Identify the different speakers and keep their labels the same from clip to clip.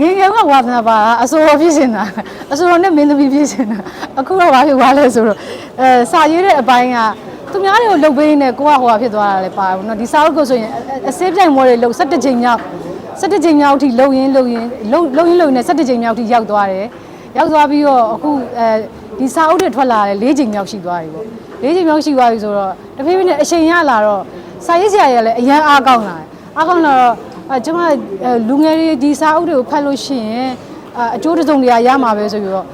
Speaker 1: ငယ်ငယ်ကဝါသနာပါအစိုးရဖြစ်နေတာအစိုးရနဲ့မင်းသမီးဖြစ်နေတာအခုတော့ဘာဖြစ်သွားလဲဆိုတော့အဲစာရေးတဲ့အပိုင်းကသူများတွေကိုလှုပ်ပေးနေကိုကဟိုဟာဖြစ်သွားတာလည်းပါဘူးเนาะဒီစာအုပ်ကိုဆိုရင်အစင်းပြိုင်ပွဲတွေလှုပ်17ချိန်မြောက်17ချိန်မြောက်အထိလှုပ်ရင်းလှုပ်ရင်းလှုပ်လှုပ်ရင်းလှုပ်နေ17ချိန်မြောက်အထိရောက်သွားတယ်ရောက်သွားပြီးတော့အခုအဲဒီစာအုပ်တွေထွက်လာတယ်4ချိန်မြောက်ရှိသွားပြီပေါ့4ချိန်မြောက်ရှိသွားပြီဆိုတော့တဖြည်းဖြည်းနဲ့အချိန်ရလာတော့စာရေးဆရာကြီးကလည်းအရန်အားကောင်းလာတယ်အားကောင်းလာတော့ အဲကျွန်မအဲလူငယ်တွေဒီစာအုပ်တွေကိုဖတ်လို့ရှိရင်အအကျိုးတစ်စုံတရာရမှာပဲဆိုပြီးတော့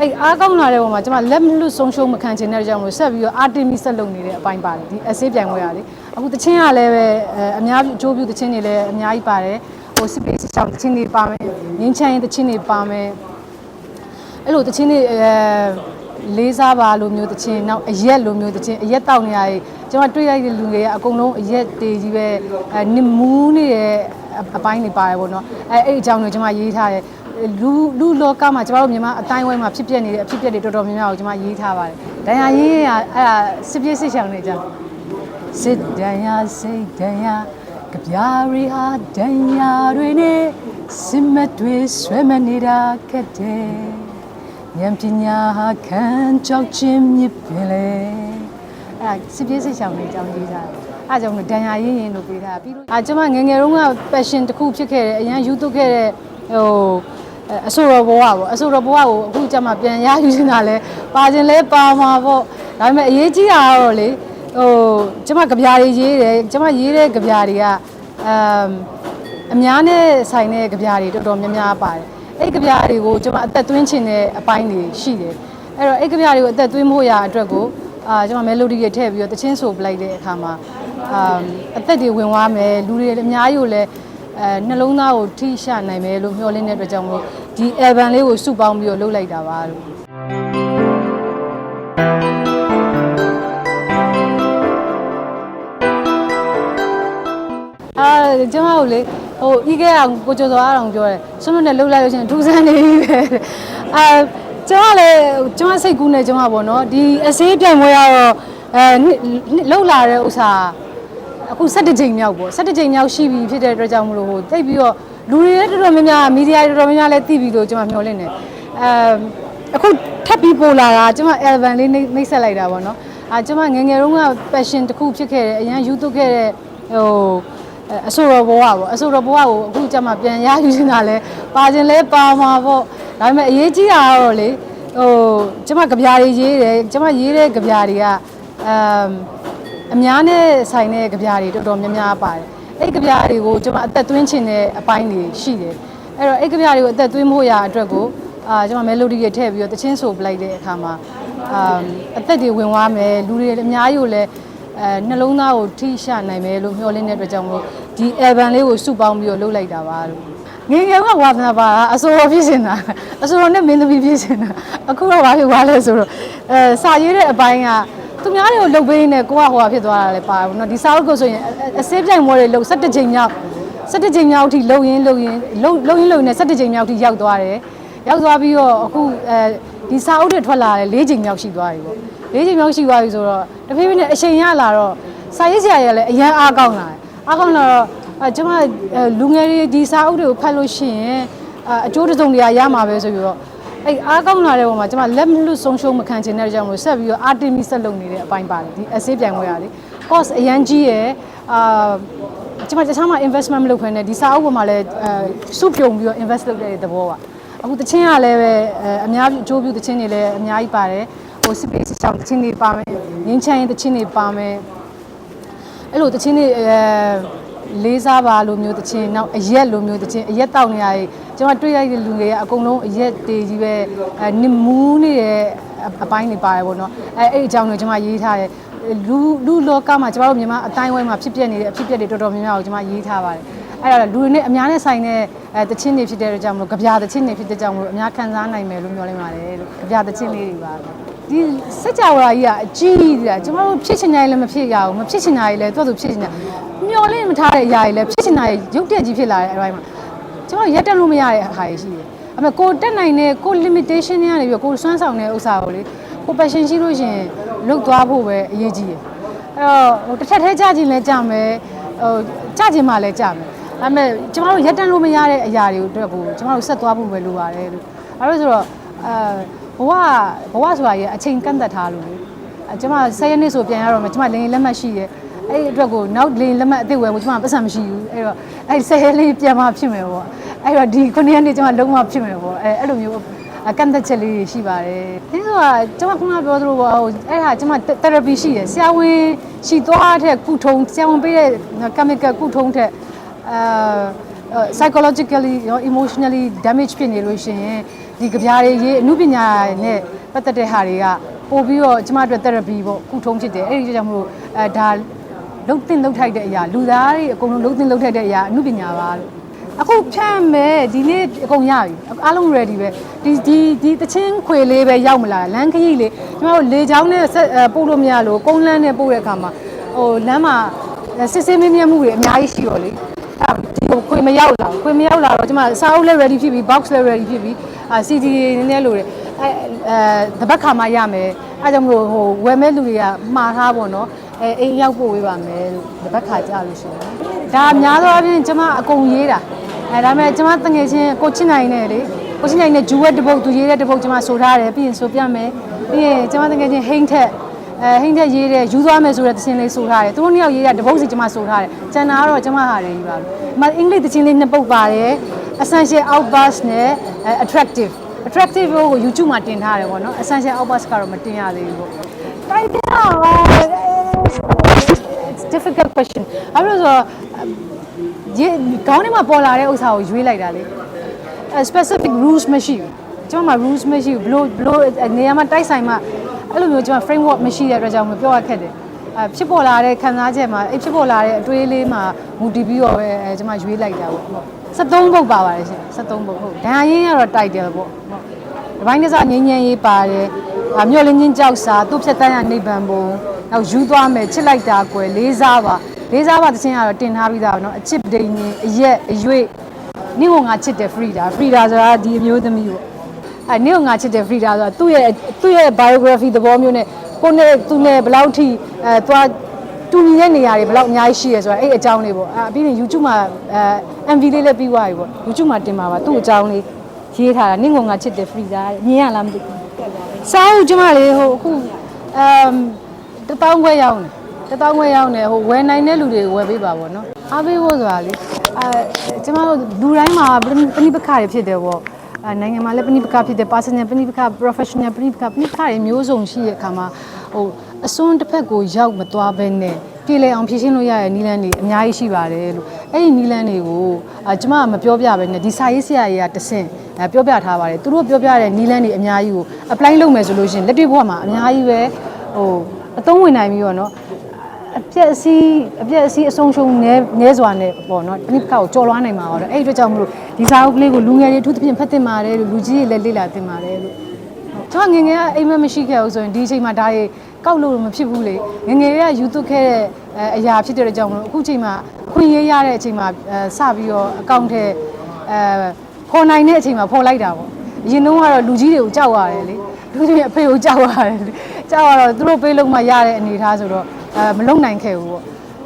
Speaker 1: အဲ့အားကောင်းလာတဲ့ပုံမှာကျွန်မလက်မလွတ်ဆုံးရှုံးမခံချင်တဲ့ကြောင့်မလို့ဆက်ပြီးတော့အာတင်မီဆက်လုပ်နေတဲ့အပိုင်းပါတယ်ဒီအစေးပြိုင်ပွဲရလေအခုတချင်းကလည်းပဲအဲအများကြီးအကျိုးပြုတချင်းတွေလည်းအများကြီးပါတယ်ဟိုစပေးစစ်ချောင်းတချင်းတွေပါမယ်ငင်းချမ်းရင်တချင်းတွေပါမယ်အဲ့လိုတချင်းတွေအဲလေးစားပါလိုမျိုးတချင်းနောက်အရက်လိုမျိုးတချင်းအရက်တောက်နေရည်ကျွန်မတွေ့လိုက်တဲ့လူတွေကအကုန်လုံးအရက်တေးကြီးပဲအဲနစ်မူးနေတဲ့ အပိုင်းတွေပါတယ်ပေါ့နော်အဲအဲ့ဒီအကြောင်းကိုကျွန်မရေးထားတယ်လူလူလောကမှာကျွန်တော်တို့မြန်မာအတိုင်းဝိုင်းမှာဖြစ်ပျက်နေတဲ့အဖြစ်ပျက်တွေတော်တော်များများကိုကျွန်မရေးထားပါတယ်။ဒဏ်ရာရင်းရအဲ့ဒါစစ်ပြစ်စစ်ချောင်နေကြစစ်ဒဏ်ရာစိတ်ဒဏ်ရာကြပြားရီဟာဒဏ်ရာတွေနဲ့စစ်မတွေဆွဲမနေတာခက်တယ်။ဉာဏ်ပညာဟာခံကြောက်ခြင်းမြစ်ပင်လေအဲ့ဒါစစ်ပြစ်စစ်ချောင်နေကြရေးထားတယ်။ အားကြောင့်ဒဏ်ရာရင်းရင်လို့ပေးထားပြီးလို့အာကျွန်မငယ်ငယ်တုန်းက passion တစ်ခုဖြစ်ခဲ့တယ်အရန်ယူသွခဲ့တဲ့ဟိုအဆိုတော်ဘဝပေါ့အဆိုတော်ဘဝကိုအခုကျမှပြန်ရယူနေတာလဲပါခြင်းလဲပါမှာပေါ့ဒါပေမဲ့အရေးကြီးတာကတော့လေဟိုကျမကြပြားတွေရေးတယ်ကျမရေးတဲ့ကြပြားတွေကအမ်အများနဲ့ဆိုင်တဲ့ကြပြားတွေတော်တော်များများပါတယ်အဲ့ကြပြားတွေကိုကျမအသက်သွင်းချင်တဲ့အပိုင်းတွေရှိတယ်အဲ့တော့အဲ့ကြပြားတွေကိုအသက်သွင်းဖို့ရအတွက်ကိုအာကျွန်မ melody တွေထည့်ပြီးတော့တချင်းဆိုပလိုက်တဲ့အခါမှာအာအသက်တွေဝင်သွားမယ်လူတွေအများကြီးကိုလည်းအဲနှလုံးသားကိုထိရှနိုင်မယ်လို့မျှော်လင့်တဲ့အတွက်ကြောင့်မို့ဒီ album လေးကိုစုပေါင်းပြီးတော့လုပ်လိုက်တာပါလို့အာကျွန်တော်တို့လေဟိုဤခဲ့အောင်ကိုကျော်စောအားအောင်ပြောတယ်ဆွမ်းမနဲ့လှုပ်လိုက်လို့ရှိရင်ထူးဆန်းနေပြီပဲအာကျွန်တော်လည်းကျွန်တော်စိတ်ကူးနေကျွန်တော်ပေါ့နော်ဒီအစေးပြိုင်ပွဲကတော့အဲလှုပ်လာတဲ့ဥစ္စာ အခု17ချိန်မြောက်ပေါ့17ချိန်မြောက်ရှိပြီဖြစ်တဲ့အတွက်ကြောင့်မလို့ဟိုတိတ်ပြီးတော့လူတွေလည်းတော်တော်များများမီဒီယာတွေတော်တော်များများလည်းသိပြီလို့ကျွန်မမျှော်လင့်တယ်အဲအခုထပ်ပြီးပို့လာတာကျွန်မ Elvan လေးနှိမ့်နှိမ့်ဆက်လိုက်တာပေါ့နော်အာကျွန်မငယ်ငယ်တုန်းက passion တစ်ခုဖြစ်ခဲ့တယ်အရန်ယူသွခဲ့တဲ့ဟိုအဆိုတော်ဘဝပေါ့အဆိုတော်ဘဝကိုအခုကျမှပြန်ရယူနေတာလဲပါခြင်းလဲပါမှာပေါ့ဒါပေမဲ့အရေးကြီးတာကတော့လေဟိုကျမကြပြားတွေရေးတယ်ကျမရေးတဲ့ကြပြားတွေကအမ် အများနဲ့ဆိုင်တဲ့ကြပြားတွေတော်တော်များများပါတယ်အဲ့ကြပြားတွေကိုကျွန်မအသက်သွင်းချင်တဲ့အပိုင်းတွေရှိတယ်အဲ့တော့အဲ့ကြပြားတွေကိုအသက်သွင်းဖို့ရအတွက်ကိုအာကျွန်မ melody တွေထည့်ပြီးတော့တချင်းဆိုပလိုက်တဲ့အခါမှာအာအသက်တွေဝင်သွားမယ်လူတွေအများကြီးကိုလည်းအဲနှလုံးသားကိုထိရှနိုင်မယ်လို့မျှော်လင့်တဲ့အတွက်ကြောင့်မို့ဒီ album လေးကိုစုပေါင်းပြီးတော့လုပ်လိုက်တာပါလို့ငယ်ငယ်ကဝါသနာပါအစိုးရဖြစ်နေတာအစိုးရနဲ့မင်းသမီးဖြစ်နေတာအခုတော့ဘာဖြစ်သွားလဲဆိုတော့အဲစာရေးတဲ့အပိုင်းက သူများတွေကိုလှုပ်ပေးနေကိုကဟိုဟာဖြစ်သွားတာလည်းပါဘူးเนาะဒီစာအုပ်ကိုဆိုရင်အစေးပြိုင်ပွဲတွေလှုပ်17ချိန်မြောက်17ချိန်မြောက်အထိလှုပ်ရင်းလှုပ်ရင်းလှုပ်လှုပ်ရင်းလှုပ်ရင်း17ချိန်မြောက်အထိရောက်သွားတယ်ရောက်သွားပြီးတော့အခုအဲဒီစာအုပ်တွေထွက်လာတယ်4ချိန်မြောက်ရှိသွားပြီပေါ့4ချိန်မြောက်ရှိသွားပြီဆိုတော့တဖြည်းဖြည်းနဲ့အချိန်ရလာတော့စာရေးဆရာကြီးကလည်းအရန်အားကောင်းလာတယ်အားကောင်းလာတော့အဲကျွန်မလူငယ်တွေဒီစာအုပ်တွေကိုဖတ်လို့ရှိရင်အကျိုးတစ်စုံတရာရမှာပဲဆိုပြီးတော့ အဲ့အားကောင်းလာတဲ့ပုံမှာကျွန်မလက်မလွတ်ဆုံးရှုံးမခံချင်တဲ့ကြောင့်မလို့ဆက်ပြီးတော့အာတင်မီဆက်လုပ်နေတဲ့အပိုင်းပါတယ်ဒီအစေးပြိုင်ပွဲရလေ cost အရန်ကြီးရယ်အာကျွန်မတခြားမှာ investment မလုပ်ခွင့်နဲ့ဒီစာအုပ်ပေါ်မှာလည်းအဲစုပြုံပြီးတော့ invest လုပ်တဲ့သဘောပါအခုတချင်းကလည်းပဲအများကြီးအကျိုးပြုတချင်းတွေလည်းအများကြီးပါတယ်ဟို space ချောင်းတချင်းတွေပါမယ်ငင်းချမ်းရင်တချင်းတွေပါမယ်အဲ့လိုတချင်းတွေအဲ လေးစားပါလိုမျိုးတချင်းနောက်အရက်လိုမျိုးတချင်းအရက်တောက်နေရည်ကျွန်မတွေ့လိုက်တဲ့လူတွေကအကုန်လုံးအရက်တေးကြီးပဲအဲနစ်မူးနေတဲ့အပိုင်းတွေပါတယ်ပေါ့နော်အဲအဲ့အကြောင်းကိုကျွန်မရေးထားတယ်လူလူလောကမှာကျွန်တော်တို့မြန်မာအတိုင်းဝိုင်းမှာဖြစ်ပျက်နေတဲ့အဖြစ်ပျက်တွေတော်တော်များများကိုကျွန်မရေးထားပါတယ်အဲ့ဒါလူတွေနဲ့အများနဲ့ဆိုင်တဲ့အဲတချင်းတွေဖြစ်တဲ့အတွက်ကြောင့်မလို့ကြပြာတချင်းတွေဖြစ်တဲ့ကြောင့်မလို့အများခံစားနိုင်မယ်လို့ပြောလိုက်ပါတယ်လို့ကြပြတချင်းလေးတွေပါဒီစက်ကြဝဠာကြီးကအကြီးကြီးတာကျွန်တော်တို့ဖြစ်ချင်တယ်လည်းမဖြစ်ရဘူးမဖြစ်ချင်တာကြီးလည်းသူ့သူဖြစ်ချင်တာ မျောလင့်မထားတဲ့အရာကြီးလည်းဖြစ်ချင်တာကြီးရုပ်တက်ကြီးဖြစ်လာတဲ့အပိုင်းမှာကျွန်တော်ရက်တက်လို့မရတဲ့အခါကြီးရှိတယ်အမေကိုတက်နိုင်တဲ့ကို limitation တွေကနေပြီးကိုစွမ်းဆောင်တဲ့ဥစ္စာကိုလေကို passion ရှိလို့ရှင်လုတ်သွားဖို့ပဲအရေးကြီးတယ်အဲ့တော့ဟိုတစ်ထက်ထဲကြခြင်းလဲကြမယ်ဟိုကြခြင်းမှလည်းကြမယ်ဒါပေမဲ့ကျမတို့ရက်တန်းလို့မရတဲ့အရာတွေအတွက်ကိုကျမတို့ဆက်သွားဖို့ပဲလိုပါတယ်လို့အဲလိုဆိုတော့အဲဘဝဘဝဆိုတာရဲ့အချိန်ကန့်သက်ထားလို့လေအဲကျမ10ရက်နေ့ဆိုပြန်ရတော့မှကျမလင်းလက်မှတ်ရှိတယ် အဲ့ဒီအတွက်ကိုနောက်လင်းလက်မှတ်အစ်စ်ဝယ်ဖို့ကျမပတ်စံမရှိဘူးအဲ့တော့အဲ့10ရက်လေးပြန်မှဖြစ်မယ်ပေါ့အဲ့တော့ဒီ9ရက်နေ့ကျမလုံးဝဖြစ်မယ်ပေါ့အဲအဲ့လိုမျိုးအကန့်သက်ချက်လေးတွေရှိပါတယ်။ဒီဆိုတာကျွန်မခုနပြောသလိုပေါ့ဟိုအဲ့ဒါကျွန်မ therapy ရှိတယ်။ဆရာဝန်ရှိသွားတဲ့ကုထုံးဆရာဝန်ပေးတဲ့ chemical ကုထုံးတဲ့အာ psychologically ရော emotionally damage ဖြစ်နေလို့ရှိရင်ဒီကြပြားတွေရေးအမှုပညာနဲ့ပတ်သက်တဲ့ဟာတွေကပို့ပြီးတော့ကျွန်မအတွက် therapy ပေါ့ကုထုံးဖြစ်တယ်။အဲ့ဒီကြောင့်မလို့အဲဒါ လုံးတင်လုံးထိုက်တဲ့အရာလူသားတွေအကုန်လုံးလုံးတင်လုံးထိုက်တဲ့အရာအမှုပညာပါလို့အခုဖြန့်မယ်ဒီနေ့အကုန်ရပြီအားလုံး ready ပဲဒီဒီဒီတချင်းခွေလေးပဲရောက်မလာလမ်းခရီးလေးကျွန်တော်တို့လေချောင်းနဲ့ဆက်အဲပို့လို့မရလို့ကုန်းလန်းနဲ့ပို့တဲ့အခါမှာဟိုလမ်းမှာစစ်စစ်မင်းမြတ်မှုတွေအများကြီးရှိတော့လေအဲ့ဒီကိုခွေမရောက်လာခွေမရောက်လာတော့ကျွန်မစာအုပ်လည်း ready ဖြစ်ပြီ box လည်း ready ဖြစ်ပြီအာ CD နည်းနည်းလိုတယ်အဲအဲတပတ်ခါမှရမယ်အဲကြောင့်မလို့ဟိုဝယ်မဲ့လူတွေကမှားထားပေါ့နော် အဲအိမ်ရောက်ပို့ပေးပါမယ်လို့တပတ်ခါကြာလို့ရှိရင်ဒါအများသောအားဖြင့်ကျွန်မအကုန်ရေးတာအဲဒါပေမဲ့ကျွန်မတငယ်ချင်းကိုချင်းနိုင်နဲ့လေကိုချင်းနိုင်နဲ့ဂျူဝက်တစ်ပုတ်သူရေးတဲ့တစ်ပုတ်ကျွန်မဆိုထားတယ်ပြီးရင်ဆိုပြမယ်ပြီးရင်ကျွန်မတငယ်ချင်းဟိန်းထက်အဲဟိန်းထက်ရေးတဲ့ယူသွားမယ်ဆိုတဲ့သချင်းလေးဆိုထားတယ်သူတို့နှစ်ယောက်ရေးတဲ့တစ်ပုတ်စီကျွန်မဆိုထားတယ်ကျန်တာကတော့ကျွန်မဟာတယ်ကြီးပါလို့ဒီမှာအင်္ဂလိပ်သချင်းလေးနှစ်ပုတ်ပါတယ် essential outburst နဲ့ attractive attractive ကို YouTube မှာတင်ထားတယ်ပေါ့နော် essential outburst ကတော့မတင်ရသေးဘူးပေါ့တိုက်တယ်ပါ it's difficult question အဲ့လိုဆိုတော့ရေခေါင်းထဲမှာပေါ်လာတဲ့ဥစ္စာကိုရွေးလိုက်တာလေအဲ specific rules မရှိဘူးကျွန်မမှာ rules မရှိဘူးဘလို့ဘလို့နေရာမှာတိုက်ဆိုင်မှာအဲ့လိုမျိုးကျွန်မ framework မရှိတဲ့အတွက်ကြောင့်မပြောရခက်တယ်အဲဖြစ်ပေါ်လာတဲ့ခံစားချက်မှာအဲ့ဖြစ်ပေါ်လာတဲ့အတွေးလေးမှာမူတည်ပြီးတော့ပဲအဲကျွန်မရွေးလိုက်တာပေါ့ဟုတ်73ပုတ်ပါပါတယ်ရှင်73ပုတ်ဟုတ်ဒဏ်ရင်းကတော့တိုက်တယ်ပေါ့ဟုတ်ဒီပိုင်းကစားငင်းငင်းရေးပါတယ်အမျိုးလင်းချင်းကြောက်စာသူ့ဖြတ်တန်းရနေဗန်ပုံ နောက်ယူသွားမယ်ချစ်လိုက်တာကွယ်လေးစားပါလေးစားပါသချင်းကတော့တင်ထားပြီးသားပါနော်အချစ်ဒိန်ရင်အရက်အရွေ့နေ့ကငါချစ်တယ်ဖရီဒါဖရီဒါဆိုတာဒီအမျိုးသမီးပေါ့အဲနေ့ကငါချစ်တယ်ဖရီဒါဆိုတာသူ့ရဲ့သူ့ရဲ့ biography သဘောမျိုးနဲ့ကိုနဲ့သူနဲ့ဘယ်လောက်ထိအဲသွားတူညီတဲ့နေရာတွေဘယ်လောက်အများကြီးရှိရဲဆိုတာအဲ့အကြောင်းလေးပေါ့အပြီးရင် YouTube မှာအဲ MV လေးလည်းပြီးသွားပြီပေါ့ YouTube မှာတင်ပါပါသူ့အကြောင်းလေးရေးထားတာနေ့ကငါချစ်တယ်ဖရီဒါမြင်ရလားမသိဘူးစာအုပ်ကျမလေးဟိုအခုအမ် တပေါင်းခွဲရောက်နေတပေါင်းခွဲရောက်နေဟိုဝယ်နိုင်တဲ့လူတွေကိုဝယ်ပေးပါပေါ့နော်အားပေးဖို့ဆိုတာလေအဲကျမတို့လူတိုင်းမှာပဏိပခတွေဖြစ်တယ်ပေါ့အဲနိုင်ငံမှာလည်းပဏိပခဖြစ်တယ် personal ပဏိပခ professional ပဏိပခပဏိပခတွေမျိုးစုံရှိတဲ့အခါမှာဟိုအစွန်းတစ်ဖက်ကိုရောက်မသွားဘဲနဲ့ပြေလည်အောင်ဖြည့်ရှင်းလို့ရတဲ့နီလန်းတွေအများကြီးရှိပါတယ်လို့အဲ့ဒီနီလန်းတွေကိုအကျမကမပြောပြဘဲနဲ့ဒီစာရေးဆရာကြီးကတဆင့်အဲပြောပြထားပါတယ်သူတို့ပြောပြတဲ့နီလန်းတွေအများကြီးကို apply လုပ်မယ်ဆိုလို့ရှိရင်လက်တွေ့ဘဝမှာအများကြီးပဲဟို အသုံးဝင်နိုင်ပြီးတော့နော်အပြက်အစီးအပြက်အစီးအဆုံးရှုံးနည်းနည်းစွာနဲ့ပေါ့နော်ပဏိပကကိုကြော်လွှားနိုင်မှာပါတော့အဲ့ဒီအတွက်ကြောင့်မလို့ဒီစာအုပ်ကလေးကိုလူငယ်တွေအထူးသဖြင့်ဖတ်တင်ပါတယ်လို့လူကြီးတွေလည်းလေ့လာတင်ပါတယ်လို့ကျွန်တော်ငငယ်ကအိမ်မမရှိခဲ့ဘူးဆိုရင်ဒီအချိန်မှာဒါရေကောက်လို့မဖြစ်ဘူးလေငငယ်တွေကယူသွတ်ခဲ့တဲ့အရာဖြစ်တဲ့အကြောင်းမလို့အခုချိန်မှာခွင့်ရရတဲ့အချိန်မှာစပြီးတော့အကောင့်ထဲအဲပေါ်နိုင်တဲ့အချိန်မှာပေါ်လိုက်တာပေါ့ အရင်တုန်းကတော့လူကြီးတွေကိုကြောက်ရတယ်လေလူကြီးအဖေကိုကြောက်ရတယ်လေကြောက်ရတော့သူတို့ပေးလို့မှရတဲ့အနေအထားဆိုတော့အဲမလုံနိုင်ခဲ့ဘူးပေါ့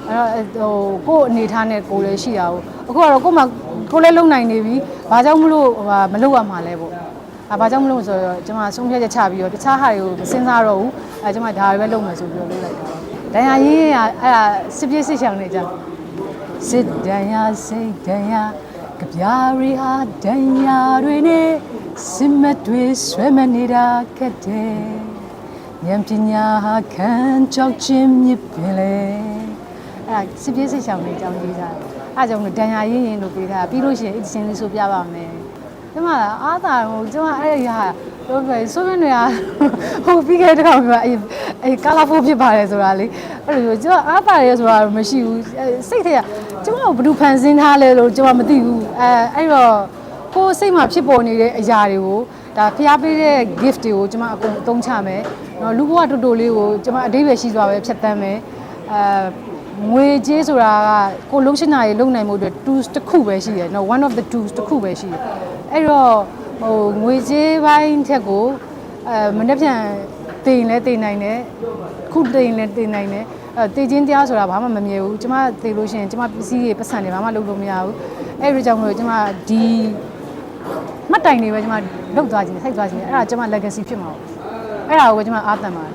Speaker 1: အဲ့တော့ဟိုကို့အနေထားနဲ့ကိုယ်လည်းရှိတာဟုတ်အခုကတော့ကို့မှာကိုယ်လည်းလုံနိုင်နေပြီဘာကြောင့်မလို့ဟိုမလုပ်ရမှာလဲပေါ့။အဲဘာကြောင့်မလို့ဆိုတော့ကျွန်မဆုံးဖြတ်ချက်ချပြီးတော့တခြားဟာတွေကိုမစဉ်းစားတော့ဘူး။အဲကျွန်မဒါတွေပဲလုပ်မယ်ဆိုပြီးတော့လုပ်လိုက်တာ။ဒဏ်ရာရင်းရအဲ့ဒါစစ်ပြေးစစ်ချောင်နေကြ။စစ်ဒဏ်ရာစိတ်ဒဏ်ရာကြပြားရီဟာဒဏ်ရာတွေနဲ့ စစ်မက်တွေဆွဲမနေတာခက်တယ်။ဉာဏ်ပညာဟာခံကြောက်ခြင်းမြစ်ပင်လေ။အဲ့ဒါစစ်ပြေးစစ်ချောင်နေကြောင်းရေးထားတယ်။အဲဒါကြောင့်မလို့ဒဏ်ရာရင်းရင်လို့ပေးထားပြီးလို့ရှိရင်အဒီစင်းလေးဆိုပြပါမယ်။ကျမအားသာဟိုကျမအဲ့ရဟာတော့ပဲဆိုမနေရဟိုပြီးခဲ့တဲ့ကောင်ကအေးအေးကာလာဖိုးဖြစ်ပါတယ်ဆိုတာလေအဲ့လိုမျိုးကျမအားသာရဲဆိုတာမရှိဘူးစိတ်ထဲကကျမကိုဘယ်သူဖန်ဆင်းထားလဲလို့ကျမမသိဘူးအဲအဲ့တော့ ကိုယ်စိတ်မှာဖြစ်ပေါ်နေတဲ့အရာတွေကိုဒါဖျားပေးတဲ့ gift တွေကိုကျမအကုန်အသုံးချမယ်နော်လူဘဝတူတူလေးကိုကျမအတိတ်ပဲရှိသွားပဲဖြတ်တန်းမယ်အဲငွေကြေးဆိုတာကကိုလုံးရှင်းတာရေလုံနိုင်မှုအတွက် tools တစ်ခုပဲရှိတယ်နော် one of the tools တစ်ခုပဲရှိတယ်အဲ့တော့ဟိုငွေကြေးပိုင်းထက်ကိုအဲမနေ့ပြန်တင်လဲတင်နိုင်တယ်ခုတင်လဲတင်နိုင်တယ်အဲတည်ချင်းတရားဆိုတာဘာမှမမြဲဘူးကျမတည်လို့ရှိရင်ကျမပစ္စည်းတွေပတ်စံတွေဘာမှလုပ်လို့မရဘူးအဲ့ဒီကြောင့်မလို့ကျမဒီ မှတ်တိုင်တွေပဲကျမလုတ်သွားခြင်းစိုက်သွားခြင်းအဲ့ဒါကျမ legacy ဖြစ်မှာပေါ့အဲ့ဒါကိုကျမအားတန်ပါတယ်